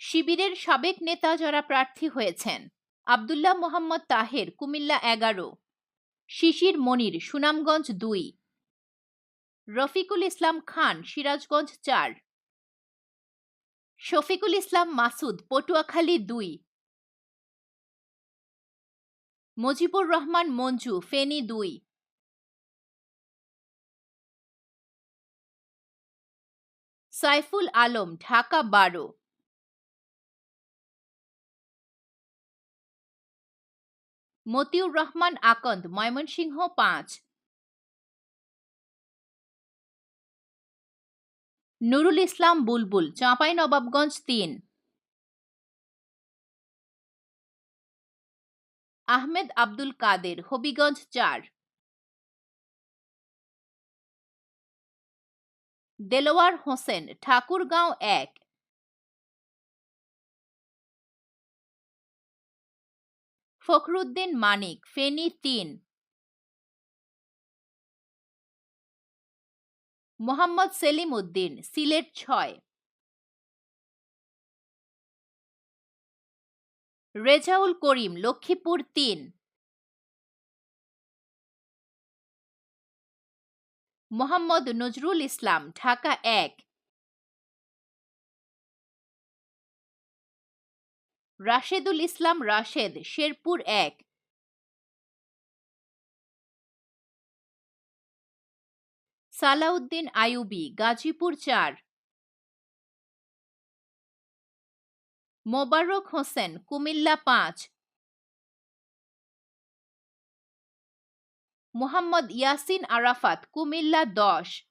শিবিরের সাবেক নেতা যারা প্রার্থী হয়েছেন, আবদুল্লাহ মোহাম্মদ তাহের, কুমিল্লা এগারো, শিশির মনির, সুনামগঞ্জ দুই, রফিকুল ইসলাম খান, সিরাজগঞ্জ চার, শফিকুল ইসলাম মাসুদ, পটুয়াখালী দুই, মজিবুর রহমান মঞ্জু, ফেনী দুই, সাইফুল আলম, ঢাকা বারো মতিউর রহমান আকন্দ, ময়মনসিংহ পাঁচ। নুরুল ইসলাম বুলবুল, চাঁপাই নবাবগঞ্জ তিন। আহমেদ আব্দুল কাদের, হবিগঞ্জ চার। দেলোয়ার হোসেন, ঠাকুরগাঁও এক। ফখরুদ্দিন মানিক, ফেনী তিন। মোহাম্মদ সেলিম উদ্দিন, সিলেট ছয়। রেজাউল করিম, লক্ষ্মীপুর তিন। মোহাম্মদ নজরুল ইসলাম, ঢাকা এক। রাশেদুল ইসলাম রাশেদ, শেরপুর এক। সালাউদ্দিন আইয়ুবী, গাজীপুর চার। মোবারক হোসেন, কুমিল্লা পাঁচ। মোহাম্মদ ইয়াসিন আরাফাত, কুমিল্লা দশ।